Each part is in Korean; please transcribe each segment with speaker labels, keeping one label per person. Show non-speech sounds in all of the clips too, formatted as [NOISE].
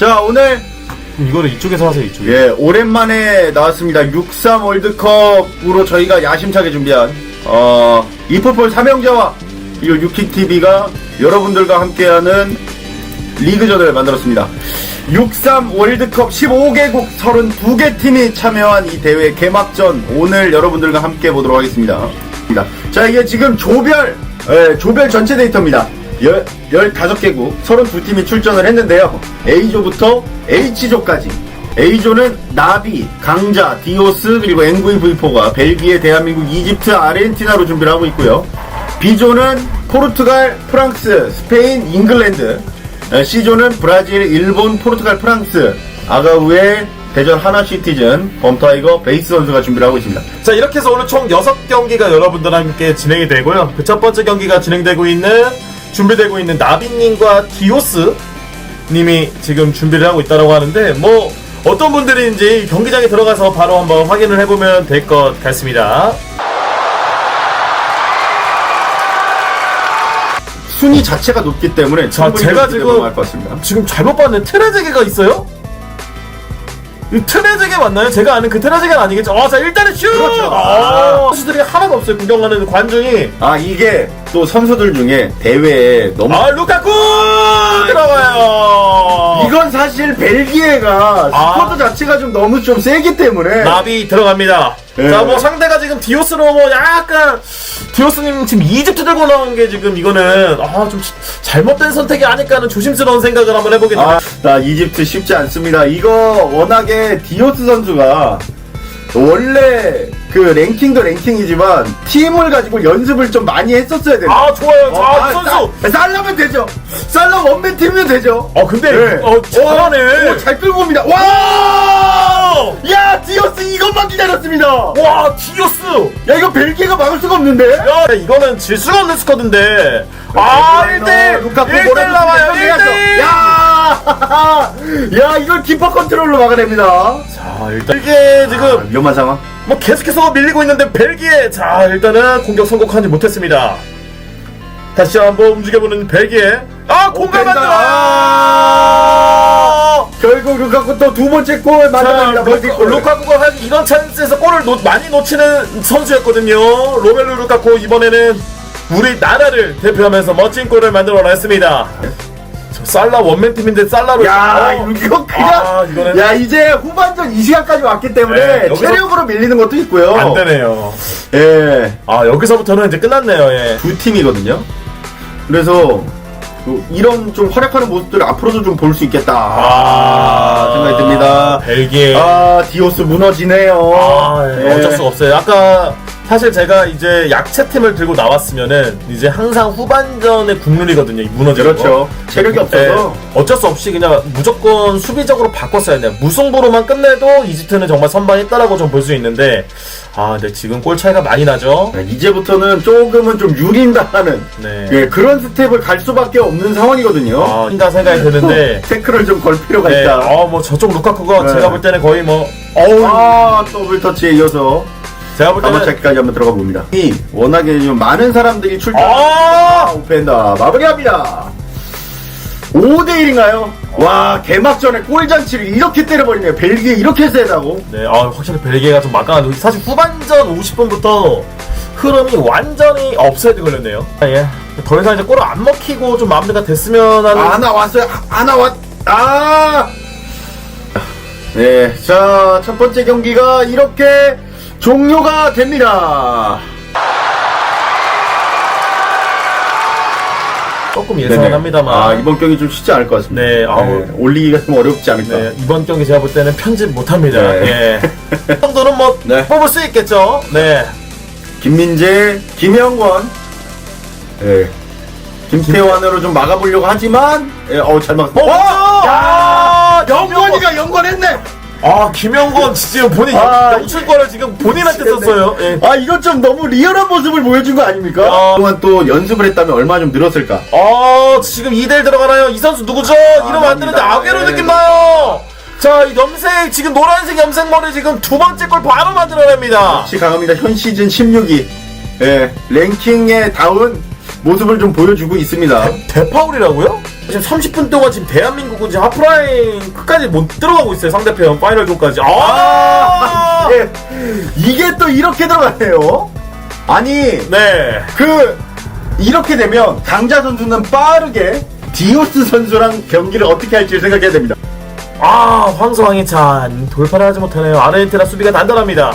Speaker 1: 자, 오늘
Speaker 2: 이거를 이쪽에서 하세요, 이쪽에.
Speaker 1: 예, 오랜만에 나왔습니다. 63 월드컵으로 저희가 야심차게 준비한 어, 이풋볼 삼형제와 그리고 유킥TV가 여러분들과 함께하는 리그전을 만들었습니다. 63 월드컵 15개국 32개 팀이 참여한 이 대회 개막전 오늘 여러분들과 함께 보도록 하겠습니다. 자, 이게 지금 조별, 예, 조별 전체 데이터입니다. 열, 15개국 32팀이 출전을 했는데요. A조부터 H조까지. A조는 나비, 강자, 디오스, 그리고 NVV4가 벨기에, 대한민국, 이집트, 아르헨티나로 준비를 하고 있고요. B조는 포르투갈, 프랑스, 스페인, 잉글랜드. 에, C조는 브라질, 일본, 포르투갈, 프랑스. 아가우의 대전 하나 시티즌, 범타이거, 베이스 선수가 준비를 하고 있습니다.
Speaker 2: 자, 이렇게 해서 오늘 총 6경기가 여러분들과 함께 진행이 되고요. 그 첫 번째 경기가 진행되고 있는, 준비되고 있는 나비님과 디오스 님이 지금 준비를 하고 있다고 하는데, 뭐, 어떤 분들인지 경기장에 들어가서 바로 한번 확인을 해보면 될 것 같습니다.
Speaker 1: 순위 자체가 높기 때문에
Speaker 2: 자,
Speaker 1: 충분히
Speaker 2: 제가 지금-. 지금 잘못 봤는데 트레제게가 있어요? 이 트레제게 맞나요? 제가 아는 그 트레제게는 아니겠죠? 아, 자, 일단은 슛!
Speaker 1: 그렇죠.
Speaker 2: 아, 선수들이 하나도 없어요. 구경하는 관중이.
Speaker 1: 아 이게 또 선수들 중에 대회에 너무
Speaker 2: 아, 루카쿠! 들어가요!
Speaker 1: 이건 사실 벨기에가
Speaker 2: 아.
Speaker 1: 스쿼드 자체가 좀 너무 좀 세기 때문에
Speaker 2: 나비 들어갑니다.
Speaker 1: 네.
Speaker 2: 자, 뭐 상대가 지금 디오스로 뭐 약간 디오스님 지금 이집트 들고 나온 게 지금 이거는 아 좀 잘못된 선택이 아닐까 하는 조심스러운 생각을 한번 해보게 됩니다.
Speaker 1: 아, 나 이집트 쉽지 않습니다. 이거 워낙에 디오스 선수가 원래 그 랭킹도 랭킹이지만 팀을 가지고 연습을 좀 많이 했었어야 돼요.
Speaker 2: 아, 좋아요. 자,
Speaker 1: 어,
Speaker 2: 이 선수.
Speaker 1: 쌀- 쌀라면 되죠. 쌀라 원맨 팀이면 되죠.
Speaker 2: 어, 근데
Speaker 1: 네.
Speaker 2: 어, 잘하네.
Speaker 1: 오, 잘 끌고 옵니다. 와!
Speaker 2: 와!
Speaker 1: 야, 디오스 이것만 기다렸습니다.
Speaker 2: 와, 디오스!
Speaker 1: 야, 이거 벨기에가 막을 수가 없는데?
Speaker 2: 야, 이거는 질 수가 없는 스쿼드인데. 아, 1대1!
Speaker 1: 루카쿠
Speaker 2: 1대1
Speaker 1: 몰아주고
Speaker 2: 나와요,
Speaker 1: 정리하죠.
Speaker 2: 1대1!
Speaker 1: 야! [LAUGHS] 야, 이걸 키퍼 컨트롤로 막아냅니다.
Speaker 2: 자, 일단 이게
Speaker 1: 아,
Speaker 2: 지금
Speaker 1: 위험한 상황.
Speaker 2: 뭐 계속해서 밀리고 있는데 벨기에. 자, 일단은 공격 성공하지 못했습니다. 다시 한번 움직여보는 벨기에. 아, 공간
Speaker 1: 뺀다.
Speaker 2: 만들어!
Speaker 1: 결국 루카쿠 또 두 번째 골
Speaker 2: 자,
Speaker 1: 만들어냅니다.
Speaker 2: 루-
Speaker 1: 멀티골.
Speaker 2: 루카쿠가 사실 이런 찬스에서 골을 놓- 많이 놓치는 선수였거든요. 로멜루 루카쿠 이번에는 우리 나라를 대표하면서 멋진 골을 만들어냈습니다. 저 살라 원맨 팀인데 살라로
Speaker 1: 야,
Speaker 2: 어.
Speaker 1: 이거 그냥.
Speaker 2: 아, 이거는
Speaker 1: 야, 이제 후반전 이 시간까지 왔기 때문에
Speaker 2: 네, 여기서-
Speaker 1: 체력으로 밀리는 것도 있고요.
Speaker 2: 안 되네요.
Speaker 1: 예.
Speaker 2: 아 여기서부터는 이제 끝났네요. 예.
Speaker 1: 두 팀이거든요. 그래서 그 이런 좀 활약하는 모습들을 앞으로도 좀 볼 수 있겠다.
Speaker 2: 아,
Speaker 1: 생각이 듭니다.
Speaker 2: 벨기에.
Speaker 1: 아, 디오스 무너지네요.
Speaker 2: 아, 예.
Speaker 1: 예.
Speaker 2: 어쩔 수가 없어요. 아까 사실 제가 이제 약체팀을 들고 나왔으면은 이제 항상 후반전의 국룰이거든요. 이 무너지는 거.
Speaker 1: 그렇죠. 체력이 없어서.
Speaker 2: 예, 어쩔 수 없이 그냥 무조건 수비적으로 바꿨어야 돼요. 무승부로만 끝내도 이집트는 정말 선방했다라고 좀 볼 수 있는데, 아, 근데 지금 골 차이가 많이 나죠?
Speaker 1: 네, 이제부터는 조금은 좀 유린다는
Speaker 2: 네.
Speaker 1: 예, 그런 스텝을 갈 수밖에 없는 상황이거든요.
Speaker 2: 아, 생각이 드는데, [LAUGHS]
Speaker 1: 태클을 좀 걸 필요가
Speaker 2: 네,
Speaker 1: 있다.
Speaker 2: 어, 뭐 저쪽 루카쿠가
Speaker 1: 네.
Speaker 2: 제가 볼 때는 거의 뭐, 어우,
Speaker 1: 아, 더블 터치에 이어서
Speaker 2: 제가 볼 때는,
Speaker 1: 가마차기까지 한번 들어가 봅니다. 이 워낙에 좀 많은 사람들이 출전.
Speaker 2: 아!
Speaker 1: 오펜다 마무리합니다. 5대 1인가요? 와, 개막전에 골잔치를 이렇게 때려버리네요. 벨기에 이렇게 세다고?
Speaker 2: 네, 아, 확실히 벨기에가 좀 막강한데, 사실 후반전 50분부터 흐름이 완전히 업사이드 걸렸네요. 아, 예. 더 이상 이제 골을 안 먹히고 좀 마무리가 됐으면 하는.
Speaker 1: 아, 하나 왔어요. 하- 하나 왔, 아! 네, 자, 첫 번째 경기가 이렇게 종료가 됩니다.
Speaker 2: 조금 예상은 합니다만.
Speaker 1: 아, 이번 경기 좀 쉽지 않을 것 같습니다.
Speaker 2: 네, 아우.
Speaker 1: 올리기가 좀 어렵지 않을까.
Speaker 2: 네, 이번 경기 제가 볼 때는 편집 못 합니다.
Speaker 1: 네.
Speaker 2: 예. 이 [LAUGHS] 정도는 뭐
Speaker 1: 네.
Speaker 2: 뽑을 수 있겠죠. 네.
Speaker 1: 김민재, 김영권, 예. 김태환으로 좀 막아보려고 하지만, 예, 어우, 잘 막았어.
Speaker 2: 어,
Speaker 1: 와!
Speaker 2: 야!
Speaker 1: 영권이가 영권했네!
Speaker 2: 아, 김영건 지금 본인
Speaker 1: 아,
Speaker 2: 영출권을 지금 본인한테
Speaker 1: 미치겠네.
Speaker 2: 썼어요. 예.
Speaker 1: 아, 이건 좀 너무 리얼한 모습을 보여준 거 아닙니까?
Speaker 2: 아.
Speaker 1: 그동안 또 연습을 했다면 얼마나 좀 늘었을까?
Speaker 2: 어, 지금 2대1 들어가나요? 이 선수 누구죠? 이름 안
Speaker 1: 아닙니다.
Speaker 2: 아게로
Speaker 1: 네.
Speaker 2: 느낌 나요. 자, 이 염색 지금 노란색 염색 머리 지금 두 번째 골 바로 만들어냅니다.
Speaker 1: 역시 강합니다. 현 시즌 16위. 예, 랭킹에 다운 모습을 좀 보여주고 있습니다.
Speaker 2: 대파울이라고요? 지금 30분 동안 지금 대한민국은 지금 하프라인 끝까지 못 들어가고 있어요. 상대편 파이널 조까지. 아!
Speaker 1: 예. 이게 또 이렇게 들어가네요. 아니,
Speaker 2: 네.
Speaker 1: 그, 이렇게 되면 강자 선수는 빠르게 디오스 선수랑 경기를 어떻게 할지 생각해야 됩니다.
Speaker 2: 아, 황소왕이 찬 돌파를 하지 못하네요. 아르헨티나 수비가 단단합니다.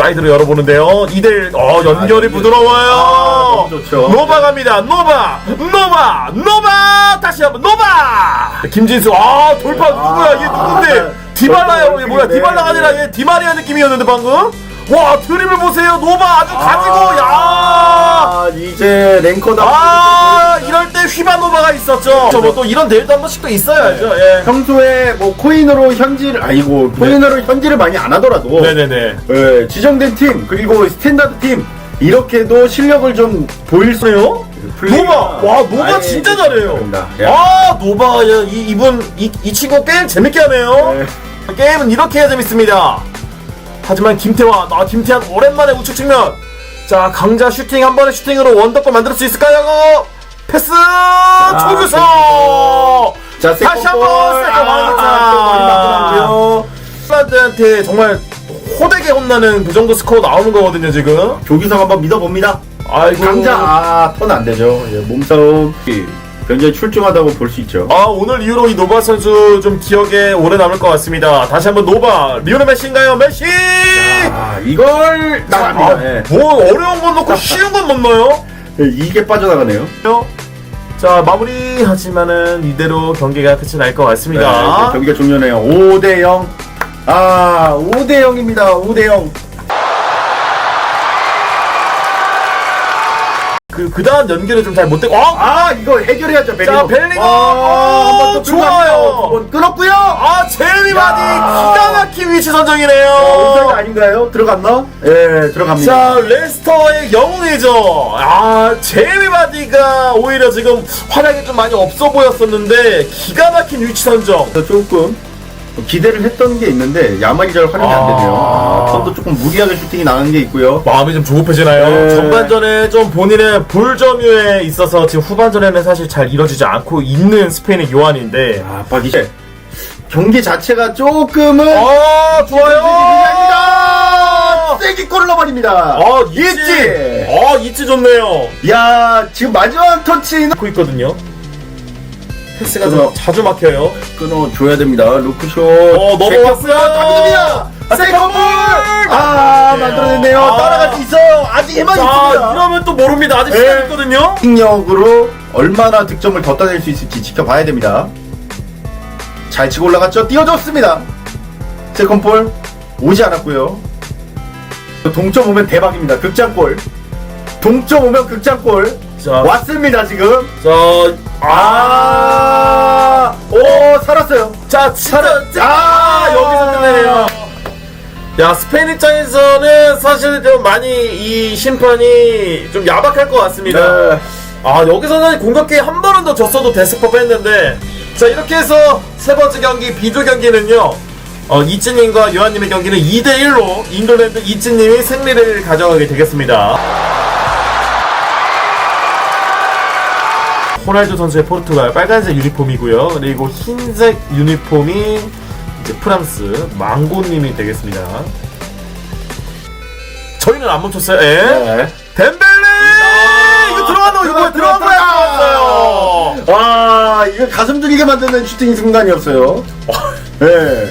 Speaker 2: 사이드로 열어보는데요. 2대1, 어, 연결이
Speaker 1: 아,
Speaker 2: 부드러워요.
Speaker 1: 아, 너무 좋죠.
Speaker 2: 노바 갑니다. 노바! 노바! 노바! 다시 한번 노바! 김진수, 아, 돌파 누구야? 얘 누군데? 디발라요? 얘 뭐야?
Speaker 1: 네,
Speaker 2: 디발라가 아니라 얘 디마리아 느낌이었는데 방금? 와, 드립을 보세요. 노바 아주 가지고, 야!
Speaker 1: 아, 이제 랭커다.
Speaker 2: 아, 이럴 때 휘바노바가 있었죠. 저뭐 또 이런 대회도 한 번씩 또 있어야죠. 예.
Speaker 1: 평소에 뭐 코인으로 현질, 아이고, 코인으로 현질을 많이 안 하더라도.
Speaker 2: 네네네.
Speaker 1: 예, 지정된 팀, 그리고 스탠다드 팀, 이렇게도 실력을 좀 보일 수
Speaker 2: 그래요?
Speaker 1: 플레이가
Speaker 2: 노바! 와, 노바 진짜 잘해요. 아, 노바, 야, 이, 이분, 이, 이 친구 게임 재밌게 하네요.
Speaker 1: 네.
Speaker 2: 게임은 이렇게 해야 재밌습니다. 하지만 김태환, 아, 김태환 오랜만에 우측 측면. 자, 강자 슈팅 한 번의 슈팅으로 원더골 만들 수 있을까요? 패스! 초규서!
Speaker 1: 자,
Speaker 2: 다시 한 번, 세컨
Speaker 1: 아,
Speaker 2: 황희찬! 폴란드한테 정말 호되게 혼나는 그 정도 스코어 나오는 거거든요, 지금.
Speaker 1: 조기성 한번 믿어봅니다.
Speaker 2: 아이고.
Speaker 1: 강자, 아, 턴 안 되죠. 예, 몸싸움. 굉장히 출중하다고 볼 수 있죠.
Speaker 2: 아 오늘 이후로 이 노바 선수 좀 기억에 오래 남을 것 같습니다. 다시 한번 노바 리오넬 메시인가요? 메시!
Speaker 1: 아, 이걸 나갑니다.
Speaker 2: 아,
Speaker 1: 예.
Speaker 2: 뭐 어려운 건 넣고 쉬운 건 못 넣어요?
Speaker 1: 예, 이게 빠져나가네요.
Speaker 2: 자 마무리 하지만은 이대로 경기가 끝이 날 것
Speaker 1: 네,
Speaker 2: 같습니다.
Speaker 1: 이제 경기가 종료네요. 5대 0. 아, 5대 0입니다. 5대 0.
Speaker 2: 그 그 다음 연결을 좀잘 못되고 아,
Speaker 1: 아, 이거 해결해야죠. 벨링.
Speaker 2: 자, 벨링엄!
Speaker 1: 아,
Speaker 2: 좋아요.
Speaker 1: 두번 끊었고요.
Speaker 2: 아 제이미 바디
Speaker 1: 야.
Speaker 2: 기가 막힌 위치
Speaker 1: 어,
Speaker 2: 선정이네요.
Speaker 1: 아닌가요? 들어갔나? 예, 들어갑니다.
Speaker 2: 자, 레스터의 영웅이죠. 아, 제이미 바디가 오히려 지금 활약이 좀 많이 없어 보였었는데 기가 막힌 위치 선정.
Speaker 1: 저 조금 기대를 했던 게 있는데 야말이 잘 활용이 안 되네요.
Speaker 2: 아.
Speaker 1: 아, 턴도 조금 무리하게 슈팅이 나가는 게 있고요.
Speaker 2: 마음이 좀 조급해지나요?
Speaker 1: 네.
Speaker 2: 전반전에 좀 본인의 볼점유에 있어서 지금 후반전에는 사실 잘 이뤄지지 않고 있는 스페인의 요한인데.
Speaker 1: 아, 박이제 경기 자체가 조금은
Speaker 2: 아, 좋아요.
Speaker 1: 아, 세게 골을 넣어버립니다.
Speaker 2: 아, 이치.
Speaker 1: 있지.
Speaker 2: 아, 이치 좋네요.
Speaker 1: 야, 지금 마지막 터치는
Speaker 2: 넣고 있거든요. 패스가 좀
Speaker 1: 그럼.
Speaker 2: 자주 막혀요.
Speaker 1: 끊어줘야 됩니다. 루크쇼.
Speaker 2: 어, 넘어갔어요.
Speaker 1: 당근입니다. 세컨볼. 아, 만들어냈네요.
Speaker 2: 아.
Speaker 1: 따라갈 수 있어요. 아직 희망이
Speaker 2: 자,
Speaker 1: 있습니다.
Speaker 2: 이러면 또 모릅니다. 아직 시간
Speaker 1: 네.
Speaker 2: 있거든요.
Speaker 1: 킥력으로 얼마나 득점을 더 따낼 수 있을지 지켜봐야 됩니다. 잘 치고 올라갔죠? 띄워줬습니다. 세컨볼 오지 않았고요. 동점 오면 대박입니다. 극장골. 동점 오면 극장골.
Speaker 2: 자,
Speaker 1: 왔습니다 지금.
Speaker 2: 자, 아,
Speaker 1: 아, 오 살았어요.
Speaker 2: 자, 진짜,
Speaker 1: 아,
Speaker 2: 아, 여기서 끝내네요. 야, 스페인 입장에서는 사실 좀 많이 이 심판이 좀 야박할 것 같습니다.
Speaker 1: 네.
Speaker 2: 아, 여기서는 공격기 한 번은 더 졌어도 됐을 법했는데, 자, 이렇게 해서 세 번째 경기, 비조 경기는요, 어, 이츠님과 요한님의 경기는 2대1로 잉글랜드 이츠님이 승리를 가져가게 되겠습니다. 호날두 선수의 포르투갈 빨간색 유니폼이고요. 그리고 흰색 유니폼이 이제 프랑스 망고님이 되겠습니다. 저희는 안 멈췄어요. 예.
Speaker 1: 네.
Speaker 2: 덴벨레! 이거 들어간다고 이거 뭐야? 들어간 거야? 들어갔어요.
Speaker 1: 아, 이거 가슴 졸이게 만드는 슈팅 순간이었어요. 네.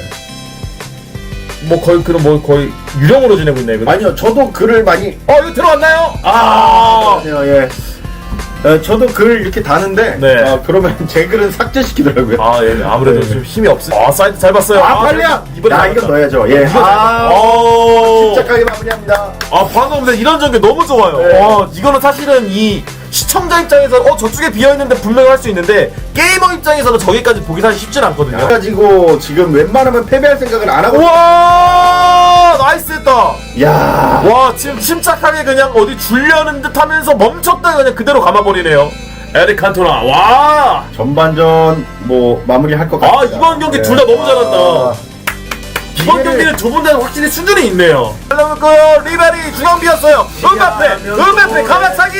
Speaker 2: 뭐 거의 그럼 뭐 거의 유령으로 지내고 있네 이거.
Speaker 1: 아니요, 저도 글을 많이
Speaker 2: 어 이거 들어갔나요?
Speaker 1: 아, 아니요, 예. 어, 저도 글 이렇게 다는데,
Speaker 2: 네.
Speaker 1: 아, 그러면 [LAUGHS] 제 글은 삭제시키더라고요.
Speaker 2: 아 예, 아무래도
Speaker 1: 네.
Speaker 2: 좀 힘이 없어. 아 사이드 잘 봤어요.
Speaker 1: 아, 빨리야!
Speaker 2: 이번에
Speaker 1: 야. 이건 넣어야죠. 예. 아,
Speaker 2: 오.
Speaker 1: 침착하게 마무리합니다.
Speaker 2: 아 방금 근데 이런 전개 너무 좋아요.
Speaker 1: 네.
Speaker 2: 와 이거는 사실은 이 시청자 입장에서 어 저쪽에 비어 있는데 분명히 할 수 있는데 게이머 입장에서는 저기까지 보기 사실 쉽진 않거든요.
Speaker 1: 그래가지고 지금 웬만하면 패배할 생각을 안 하고.
Speaker 2: 와 나이스 했다.
Speaker 1: 야
Speaker 2: 와 지금 침착하게 그냥 어디 줄려는 듯 하면서 멈췄다 그냥 그대로 감아버리네요. 에릭 칸토나 와.
Speaker 1: 전반전 뭐 마무리할 것
Speaker 2: 아,
Speaker 1: 같습니다.
Speaker 2: 이번 경기 둘 다 너무 잘한다. 이번
Speaker 1: 이해를-
Speaker 2: 경기는 두 분 다 확실히 수준이 있네요. 그 리베리 중앙 비었어요. 은바페, 은바페 가마차기.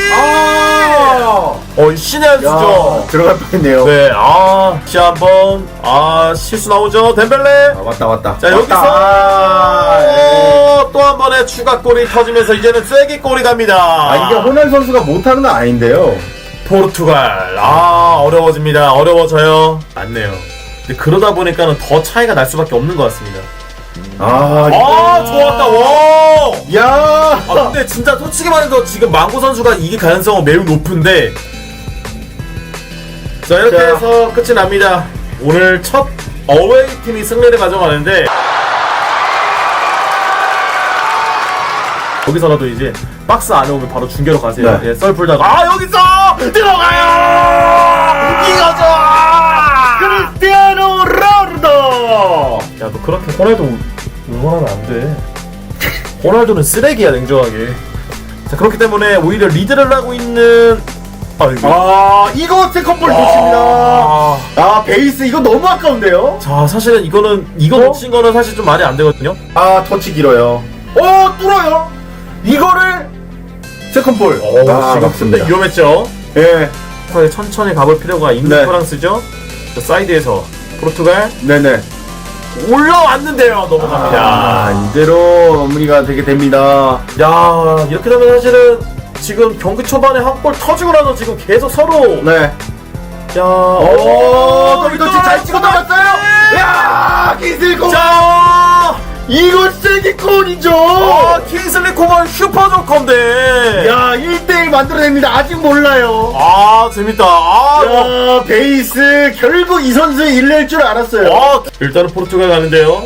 Speaker 1: 아!
Speaker 2: 어 신의 한
Speaker 1: 야,
Speaker 2: 수죠.
Speaker 1: 들어갈 뻔했네요.
Speaker 2: 네, 아, 다시 한 번, 아, 실수 나오죠, 덴벨레.
Speaker 1: 아, 왔다, 왔다.
Speaker 2: 자, 여기서,
Speaker 1: 아, 예.
Speaker 2: 또한 번의 추가골이 터지면서 이제는 쐐기 골이 갑니다.
Speaker 1: 아, 이게 호날 선수가 못하는 건 아닌데요.
Speaker 2: 포르투갈. 아, 어려워집니다. 어려워져요. 맞네요. 근데 그러다 보니까는 더 차이가 날 수밖에 없는 것 같습니다.
Speaker 1: 아,
Speaker 2: 아, 좋았다, 와!
Speaker 1: 야!
Speaker 2: 아, 근데 진짜 솔직히 말해서 지금 망고 선수가 이길 가능성은 매우 높은데. 자, 이렇게
Speaker 1: 자.
Speaker 2: 해서 끝이 납니다. 오늘 첫 어웨이 팀이 승리를 가져가는데. 여기서라도 이제 박스 안에 오면 바로 중계로 가세요.
Speaker 1: 네.
Speaker 2: 예, 썰 풀다가 아 여기서 들어가요. 이거죠.
Speaker 1: 크리스티아노 로날도!
Speaker 2: 야, 너 그렇게 호날두 응원하면 안 돼. 호날두는 쓰레기야, 냉정하게. 자, 그렇기 때문에 오히려 리드를 하고 있는. 아이고.
Speaker 1: 아, 이거 세컨볼 놓칩니다.
Speaker 2: 아.
Speaker 1: 아, 베이스 이거 너무 아까운데요?
Speaker 2: 자, 사실은 이거는, 이거
Speaker 1: 어?
Speaker 2: 놓친 거는 사실 좀 말이 안 되거든요.
Speaker 1: 아, 터치 길어요. 오, 뚫어요. 이거를 세컨볼. 아,
Speaker 2: 지금
Speaker 1: 맞습니다.
Speaker 2: 위험했죠.
Speaker 1: 예,
Speaker 2: 거의 천천히 가볼 필요가 있는
Speaker 1: 네.
Speaker 2: 프랑스죠. 자, 사이드에서 포르투갈
Speaker 1: 네네.
Speaker 2: 올라왔는데요. 넘어갑니다.
Speaker 1: 아, 이대로 마무리가 되게 됩니다.
Speaker 2: 야, 이렇게 되면 사실은 지금 경기 초반에 한 골 터지고 나서 지금 계속 서로
Speaker 1: 네.
Speaker 2: 야,
Speaker 1: 오, 더비도치 잘 치고 나갔어요. 야, 기슬코.
Speaker 2: 자,
Speaker 1: 이거 세기골이죠.
Speaker 2: 아, 킹슬리 코먼 슈퍼 조커인데.
Speaker 1: 야, 1대1 만들어냅니다. 아직 몰라요.
Speaker 2: 아, 재밌다. 아, 뭐.
Speaker 1: 야, 베이스 결국 이 선수 일낼 줄 알았어요.
Speaker 2: 아, 일단은 포르투갈 가는데요.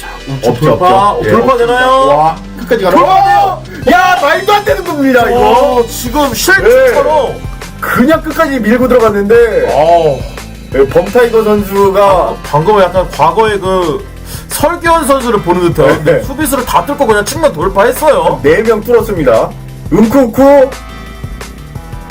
Speaker 2: 자, 우측 돌파. 어,
Speaker 1: 예,
Speaker 2: 돌파
Speaker 1: 없습니다.
Speaker 2: 되나요?
Speaker 1: 와, 끝까지 거. 야, 말도 안 되는 겁니다, 이거.
Speaker 2: 어, 지금 쉘처럼.
Speaker 1: 그냥 끝까지 밀고 들어갔는데
Speaker 2: 어,
Speaker 1: 범타이거 선수가
Speaker 2: 방금 약간 과거의 그 설기현 선수를 보는 듯한
Speaker 1: 네.
Speaker 2: 수비수를 다 뚫고 그냥 측면 돌파했어요.
Speaker 1: 네 명 뚫었습니다. 음쿠쿠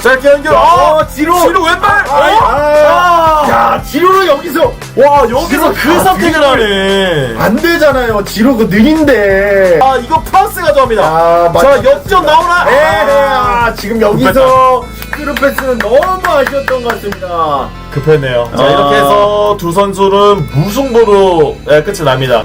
Speaker 2: 짧게 연결.
Speaker 1: 아,
Speaker 2: 아,
Speaker 1: 지로.
Speaker 2: 지로 왼발.
Speaker 1: 아,
Speaker 2: 어?
Speaker 1: 아, 야, 지로를 여기서
Speaker 2: 와, 여기서
Speaker 1: 지로 그다
Speaker 2: 선택을 하네.
Speaker 1: 안 되잖아요. 지로 그 느린데.
Speaker 2: 아, 이거 프랑스 가져갑니다.
Speaker 1: 아,
Speaker 2: 자. 역전 나오나?
Speaker 1: 에,
Speaker 2: 아,
Speaker 1: 아, 지금 여기서 크루 패스는 너무 아쉬웠던 것 같습니다.
Speaker 2: 급했네요. 자,
Speaker 1: 아.
Speaker 2: 이렇게 해서 두 선수는 무승부로 네, 끝이 납니다.